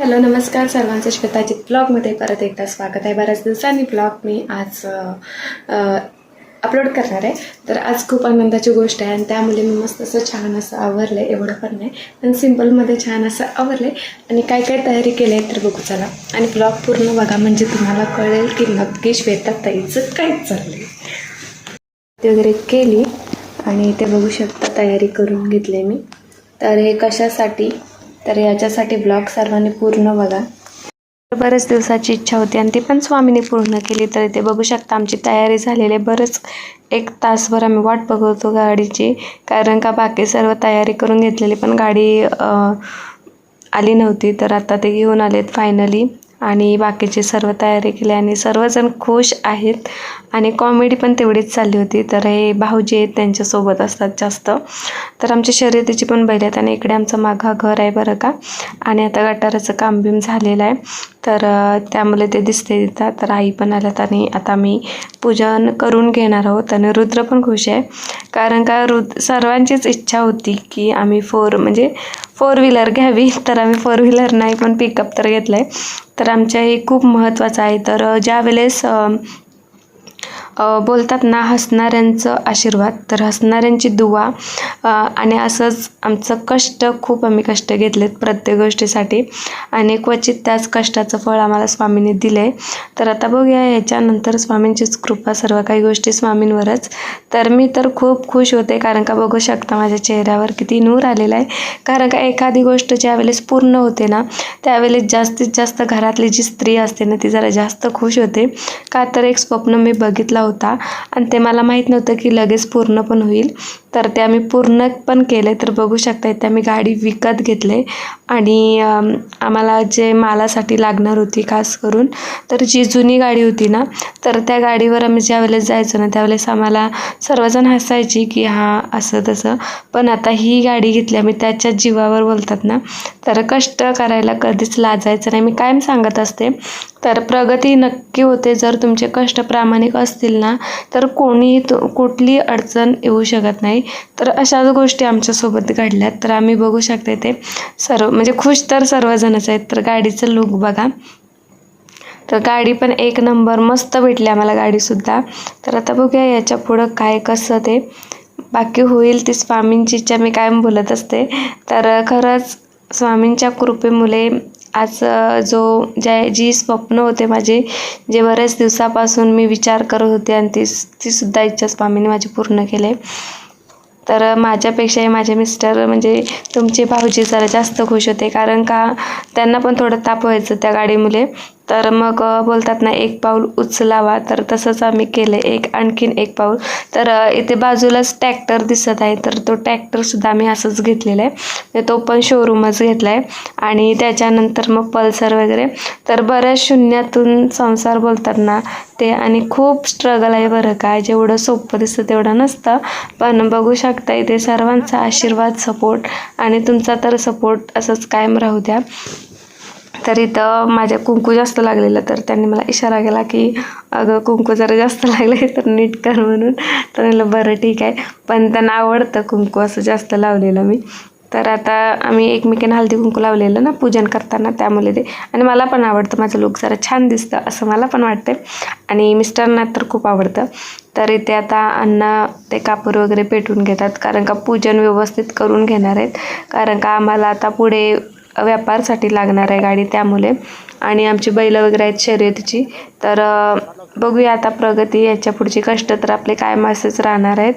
Hello नमस्कार सर्वांचं श्वेताजित ब्लॉगमध्ये परत एकदा स्वागत आहे. बऱ्याच दिवसांनी ब्लॉग मी आज अपलोड करणार आहे. तर आज खूप आनंदाची गोष्ट आहे आणि त्यामुळे मी मस्त असं छान असं आवरलं आहे एवढं पण नाही पण सिम्पलमध्ये छान असं आवरलं आहे आणि काय काय तयारी केली आहे तर बघू चला. आणि ब्लॉग पूर्ण बघा म्हणजे तुम्हाला कळेल की नक्की श्वेता ताईचं काय चाललं आहे ते वगैरे केली आणि ते बघू शकता तयारी करून घेतली मी. तर हे कशासाठी तर याच्यासाठी ब्लॉग सर्वांनी पूर्ण बघा. बऱ्याच दिवसाची इच्छा होती आणि ती पण स्वामीने पूर्ण केली तर इथे बघू शकता. आमची तयारी झालेली आहे. बरंच एक तासभर आम्ही वाट बघवतो गाडीची. कारण का बाकी सर्व तयारी करून घेतलेली पण गाडी आली नव्हती. तर आता ते घेऊन आलेत फायनली आणि बाकीची सर्व तयारी केली आणि सर्वजण खुश आहेत. आणि कॉमेडी पण तेवढीच चालली होती. तर हे भाऊजी आहेत त्यांच्यासोबत असतात जास्त. तर आमच्या शर्यतीची पण बैल आहेत आणि इकडे आमचं माघा घर आहे बरं का. आणि आता गटाराचं काम बिम झालेलं आहे. तर त्यामुळे ते दिसते तिथं. तर आई पण आल्यात आणि आता मी पूजन करून घेणार आहोत आणि रुद्र पण खुश आहे. कारण का रुद सर्वांचीच इच्छा होती की आम्ही फोर म्हणजे फोर व्हीलर घ्यावी. तर आम्ही फोर व्हीलर नाही पण पिकअप तर घेतलं आहे तर आमच्या हे खूप महत्त्वाचं आहे. तर ज्या वेळेस बोलतात ना हसणाऱ्यांचं आशीर्वाद. तर हसणाऱ्यांची दुवा आणि असंच आमचं कष्ट खूप आम्ही कष्ट घेतलेत प्रत्येक गोष्टीसाठी. आणि क्वचित त्याच कष्टाचं फळ आम्हाला स्वामींनी दिलं आहे तर आता बघूया याच्यानंतर स्वामींचीच कृपा सर्व काही गोष्टी स्वामींवरच. तर मी तर खूप खुश होते कारण का बघू शकता माझ्या चेहऱ्यावर किती नूर आलेला आहे. कारण का एखादी गोष्ट ज्यावेळेस पूर्ण होते ना त्यावेळेस जास्तीत जास्त घरातली जी स्त्री असते ना ती जरा जास्त खुश होते. का तर एक स्वप्न मी बघितला होता. आणि ते मला माहीत नव्हतं की लगेच पूर्ण पण होईल. तर ते आम्ही पूर्ण पण केले तर बघू शकता इथे आम्ही गाडी विकत घेतले आणि आम्हाला जे मालासाठी लागणार होती खास करून तर जी जुनी गाडी होती ना तर त्या गाडीवर आम्ही ज्यावेळेस जायचो ना त्यावेळेस आम्हाला सर्वजण हसायची की हां असं तसं. पण आता ही गाडी घेतली आम्ही त्याच्या जीवावर बोलतात ना. तर कष्ट करायला कधीच लाजायचं नाही. मी कायम सांगत असते तर प्रगती नक्की होते. जर तुमचे कष्ट प्रामाणिक असतील ना तर कोणीही तु कुठली अडचण येऊ शकत नाही. तर अशाच गोष्टी आमच्यासोबत घडल्यात. तर आम्ही बघू शकते ते. सर्व म्हणजे खुश तर सर्वजणच आहेत. तर गाडीचं लुक बघा. तर गाडी पण एक नंबर मस्त भेटली आम्हाला गाडीसुद्धा. तर आता बघूया याच्या पुढं काय कसं ते. बाकी होईल ती स्वामींची इच्छा मी कायम बोलत असते. तर खरंच स्वामींच्या कृपेमुळे आज जो ज्या जी स्वप्न होते माझे जे बऱ्याच दिवसापासून मी विचार करत होते आणि ती तीसुद्धा इच्छा स्वामीने माझी पूर्ण केले. तर माझ्यापेक्षाही माझे मिस्टर म्हणजे तुमचे भाऊजी जरा जास्त खुश होते कारण का त्यांना पण थोडं ताप व्हायचं त्या गाडीमुळे. तर मग बोलतात ना एक पाऊल उचलावा. तर तसंच आम्ही केलं. एक आणखीन एक पाऊल. तर इथे बाजूलाच ट्रॅक्टर दिसत आहे. तर तो ट्रॅक्टरसुद्धा आम्ही असंच घेतलेला आहे. म्हणजे तो पण शोरूमच घेतला आहे आणि त्याच्यानंतर मग पल्सर वगैरे. तर बऱ्याच शून्यातून संसार बोलतात ना ते आणि खूप स्ट्रगल आहे बरं काय जेवढं सोपं दिसतं तेवढं नसतं. पण बघू शकता इथे सर्वांचा आशीर्वाद सपोर्ट आणि तुमचा तर सपोर्ट असंच कायम राहू द्या. तर इथं माझ्या कुंकू जास्त लागलेलं तर त्यांनी मला इशारा केला की अगं कुंकू जरा जास्त लागले तर नीट कर म्हणून. तर म्हणलं बरं ठीक आहे. पण त्यांना आवडतं कुंकू असं जास्त लावलेलं मी. तर आता आम्ही एकमेकींना हळदी कुंकू लावलेलं ना पूजन करताना त्यामुळे ते आणि मला पण आवडतं माझं लुक जरा छान दिसतं असं मला पण वाटतं आणि मिस्टरना तर खूप आवडतं. तर इथे आता अण्णा ते कापूर वगैरे पेटून घेतात कारण का पूजन व्यवस्थित करून घेणार आहेत. कारण का आम्हाला आता पुढे व्यापारसाठी लागणार आहे गाडी त्यामुळे. आणि आमची बैल वगैरे आहेत शर्यतीची. तर बघूया आता प्रगती याच्या पुढची. कष्ट तर आपले काय मासेच राहणार आहेत.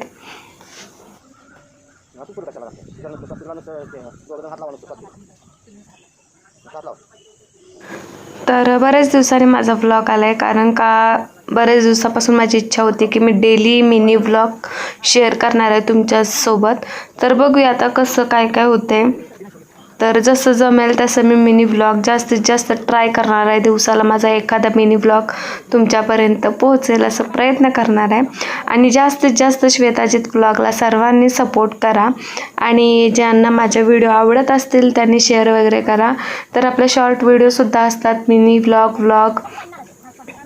तर बऱ्याच दिवसांनी माझा व्लॉग आला आहे कारण का बऱ्याच दिवसापासून माझी इच्छा होती की मी डेली मिनी व्लॉग शेअर करणार आहे तुमच्यासोबत. तर बघूया आता कसं काय काय होते तर जसं जमेल तसं मी मिनी ब्लॉग जास्तीत जास्त ट्राय करणार आहे. दिवसाला माझा एखादा मिनी ब्लॉग तुमच्यापर्यंत पोहोचेल असं प्रयत्न करणार आहे. आणि जास्तीत जास्त श्वेताजित ब्लॉगला सर्वांनी सपोर्ट करा. आणि ज्यांना माझे व्हिडिओ आवडत असतील त्यांनी शेअर वगैरे करा. तर आपले शॉर्ट व्हिडिओसुद्धा असतात. मिनी ब्लॉग व्लॉग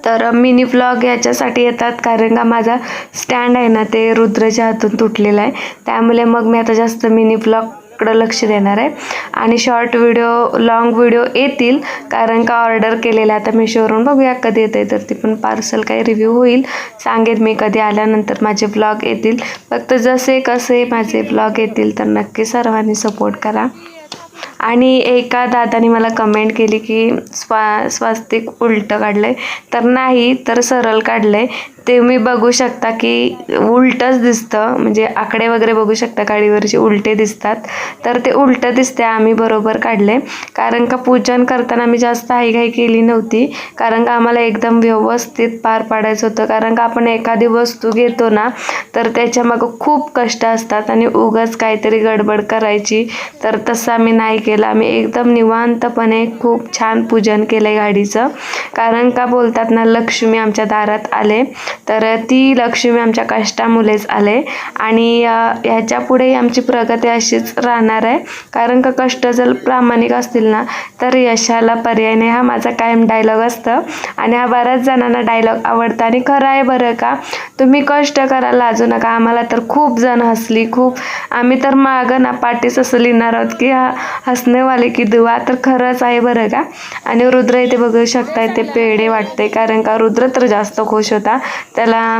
तर मिनी ब्लॉग याच्यासाठी येतात. कारण का माझा स्टँड आहे ना ते रुद्रच्या हातून तुटलेला आहे. त्यामुळे मग मी आता जास्त मिनी ब्लॉग कडं लक्ष देणार आहे. आणि शॉर्ट व्हिडिओ लॉंग व्हिडिओ येतील. कारण का ऑर्डर केलेलं आता मिशोवरून बघूया कधी येते तर ती पण पार्सल काही रिव्ह्यू होईल. सांगेन मी कधी आल्यानंतर माझे ब्लॉग येतील. फक्त जसे कसे माझे ब्लॉग येतील तर नक्की सर्वांनी सपोर्ट करा. आणि एका दादाने मला कमेंट केली की स्वा स्वास्तिक उलटं काढलं आहे तर नाही तर सरळ काढलं आहे ते मी बघू शकता की उलटंच दिसतं. म्हणजे आकडे वगैरे बघू शकता काडीवरचे उलटे दिसतात. तर ते उलटं दिसते आम्ही बरोबर काढले कारण का पूजन करताना मी जास्त हाईघाई केली नव्हती. कारण का आम्हाला एकदम व्यवस्थित पार पाडायचं होतं. कारण का आपण एखादी वस्तू घेतो ना तर त्याच्यामागं खूप कष्ट असतात. आणि उगाच काहीतरी गडबड करायची. तर तसं आम्ही नाही केलं. आम्ही एकदम निवांतपणे खूप छान पूजन केलं आहे गाडीचं. कारण का बोलतात ना लक्ष्मी आमच्या दारात आले तर ती लक्ष्मी आमच्या कष्टामुळेच आले. आणि ह्याच्या पुढेही आमची प्रगती अशीच राहणार आहे. कारण का कष्ट जर प्रामाणिक असतील ना तर यशाला पर्याय नाही. हा माझा कायम डायलॉग असतं. आणि हा बऱ्याच जणांना डायलॉग आवडतं. आणि खरं आहे बरं का तुम्ही कष्ट करायला लाजू नका. आम्हाला तर खूप जण हसली खूप. आम्ही तर मागं ना पाठीच असं लिहिणार आहोत की हा हसणेवाले की दुवा तर खरंच आहे बरं का? आणि रुद्र इथे बघू शकता इथे पेढे वाटते कारण का रुद्र तर जास्त खुश होता. त्याला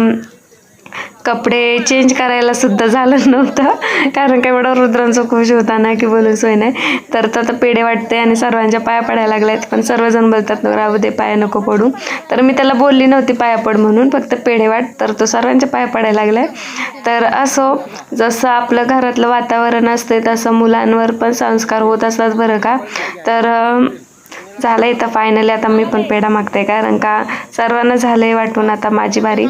कपडे चेंज करायला सुद्धा झालं नव्हतं. कारण काय एवढा रुद्रांचा खुश होता ना की बोलून सोय नाही. तर तर आता पेढे वाटते आणि सर्वांच्या पाया पडायला लागल्यात. पण सर्वजण बोलतात राहू दे पाया नको पडू. तर मी त्याला बोलली नव्हती पाया पड म्हणून. फक्त पेढे वाट. तर तो सर्वांच्या पाया पडायला लागलाय. तर असो जसं आपलं घरातलं वातावरण असते तसं मुलांवर पण संस्कार होत असतात बरं का. तर झालं झालं इथं फायनली आता मी पण पेढा मागते. कारण का सर्वांना झालं आहे वाटून आता माझी बारी.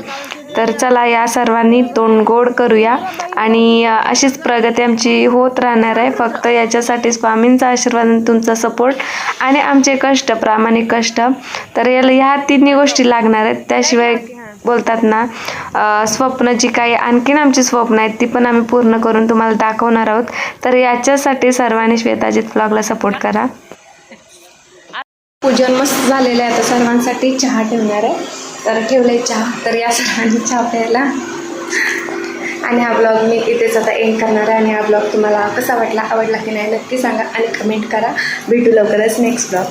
तर चला या सर्वांनी तोंड गोड करूया. आणि अशीच प्रगती आमची होत राहणार आहे. फक्त याच्यासाठी स्वामींचा आशीर्वाद आणि तुमचा सपोर्ट आणि आमचे कष्ट प्रामाणिक कष्ट. तर याला ह्या तिन्ही गोष्टी लागणार आहेत. त्याशिवाय बोलतात ना स्वप्न जी काही आणखीन आमची स्वप्न आहेत ती पण आम्ही पूर्ण करून तुम्हाला दाखवणार आहोत. तर याच्यासाठी सर्वांनी श्वेताजीत ब्लॉगला सपोर्ट करा. पूजन मस्त झालेलं आहे. आता सर्वांसाठी चहा ठेवणार आहे. तर ठेवले चहा. तर या सर्वांनी चहा प्यायला. आणि हा ब्लॉग मी इथेच आता एंड करणार आहे. आणि हा ब्लॉग तुम्हाला कसा वाटला आवडला की नाही नक्की सांगा. आणि कमेंट करा. भेटू लवकरच नेक्स्ट ब्लॉग